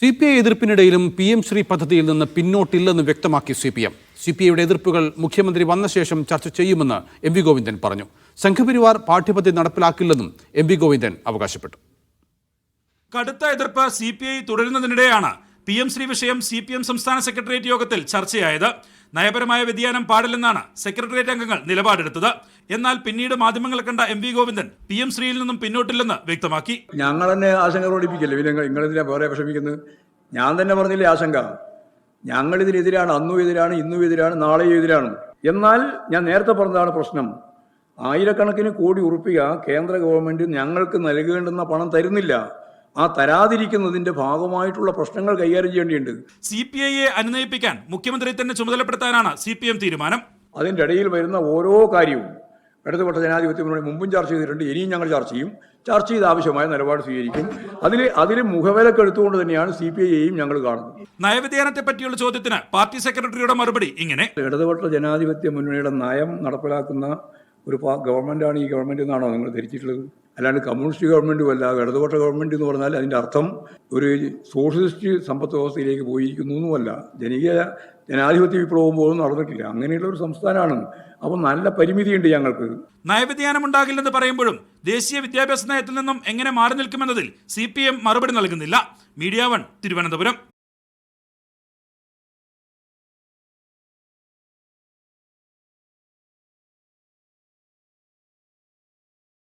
C P I എതിർപ്പിനിടയിലും P M Shri പദ്ധതിയിൽ നിന്ന് പിന്നോട്ടില്ലെന്ന് വ്യക്തമാക്കി C P M. C P ഐയുടെ എതിർപ്പുകൾ മുഖ്യമന്ത്രി വന്ന ശേഷം ചർച്ച ചെയ്യുമെന്ന് എം വി ഗോവിന്ദൻ പറഞ്ഞു. സംഘപരിവാർ പാഠ്യപദ്ധതി നടപ്പിലാക്കില്ലെന്നും എം വി ഗോവിന്ദൻ അവകാശപ്പെട്ടു. കടുത്ത എതിർപ്പ് സി പി ഐ തുടരുന്നതിനിടെയാണ് പി എം ശ്രീ വിഷയം സി പി എം സംസ്ഥാന സെക്രട്ടേറിയറ്റ് യോഗത്തിൽ ചർച്ചയായത്. നയപരമായ വ്യതിയാനം പാടില്ലെന്നാണ് സെക്രട്ടേറിയറ്റ് അംഗങ്ങൾ നിലപാടെടുത്തത്. എന്നാൽ പിന്നീട് മാധ്യമങ്ങൾ കണ്ട M V Govindan P M ശ്രീയിൽ നിന്നും പിന്നോട്ടില്ലെന്ന് വ്യക്തമാക്കി. ഞങ്ങൾ തന്നെ ആശങ്ക പ്രകടിപ്പിക്കില്ലേ പിന്നെ വേറെ വിഷമിക്കുന്നത്? ഞാൻ തന്നെ പറഞ്ഞില്ലേ ആശങ്ക. ഞങ്ങൾ ഇതിനെതിരാണ് അന്നും എതിരാണ് ഇന്നും എതിരാണ് നാളെയും എതിരാണ്. എന്നാൽ ഞാൻ നേരത്തെ പറഞ്ഞതാണ് പ്രശ്നം. ആയിരക്കണക്കിന് കോടി ഉറുപ്പിക കേന്ദ്ര ഗവൺമെന്റ് ഞങ്ങൾക്ക് നൽകേണ്ടുന്ന പണം തരുന്നില്ല. ആ തരാതിരിക്കുന്നതിന്റെ ഭാഗമായിട്ടുള്ള പ്രശ്നങ്ങൾ കൈകാര്യം ചെയ്യേണ്ടിയുണ്ട്. സി പി ഐയെ അനുനയിപ്പിക്കാൻ മുഖ്യമന്ത്രി തന്നെ ചുമതലപ്പെടുത്താനാണ് സി പി എം തീരുമാനം. അതിന്റെ ഇടയിൽ വരുന്ന ഓരോ കാര്യവും ഇടതുപക്ഷ ജനാധിപത്യ മുന്നണി മുമ്പും ചർച്ച ചെയ്തിട്ടുണ്ട് ഇനിയും ഞങ്ങൾ ചർച്ച ചെയ്യും. ചർച്ച ചെയ്ത് ആവശ്യമായ നിലപാട് സ്വീകരിക്കും. അതിൽ അതിൽ മുഖവിലക്ക് എടുത്തുകൊണ്ട് തന്നെയാണ് സി പി ഐയെയും ഞങ്ങൾ കാണുന്നത്. നയവ്യതിയാനത്തെ പറ്റിയുള്ള ചോദ്യത്തിന് പാർട്ടി സെക്രട്ടറിയുടെ മറുപടി ഇങ്ങനെ. ഇടതുപക്ഷ ജനാധിപത്യ മുന്നണിയുടെ നയം നടപ്പിലാക്കുന്ന ഒരു ഗവൺമെന്റ് ഗവൺമെന്റാണ് ഈ ഗവൺമെന്റ് എന്നാണോ നിങ്ങൾ ധരിച്ചിട്ടുള്ളത്? അല്ലാണ്ട് കമ്മ്യൂണിസ്റ്റ് ഗവൺമെന്റ് അല്ല ഇടതുപക്ഷ ഗവൺമെന്റ് എന്ന് പറഞ്ഞാൽ അതിന്റെ അർത്ഥം ഒരു സോഷ്യലിസ്റ്റ് സമ്പത്ത് വ്യവസ്ഥയിലേക്ക് പോയിരിക്കുന്നു എന്നുമല്ല. ജനകീയ ജനാധിപത്യ വിപ്ലവം പോലും നടന്നിട്ടില്ല. അങ്ങനെയുള്ള ഒരു സംസ്ഥാനമാണ്. അപ്പോൾ നല്ല പരിമിതിയുണ്ട് ഞങ്ങൾക്ക്. നയവ്യതിയാനം ഉണ്ടാകില്ലെന്ന് പറയുമ്പോഴും ദേശീയ വിദ്യാഭ്യാസ നയത്തിൽ നിന്നും എങ്ങനെ മാറി നിൽക്കുമെന്നതിൽ സി പി എം മറുപടി നൽകുന്നില്ല. Media one Thiruvananthapuram.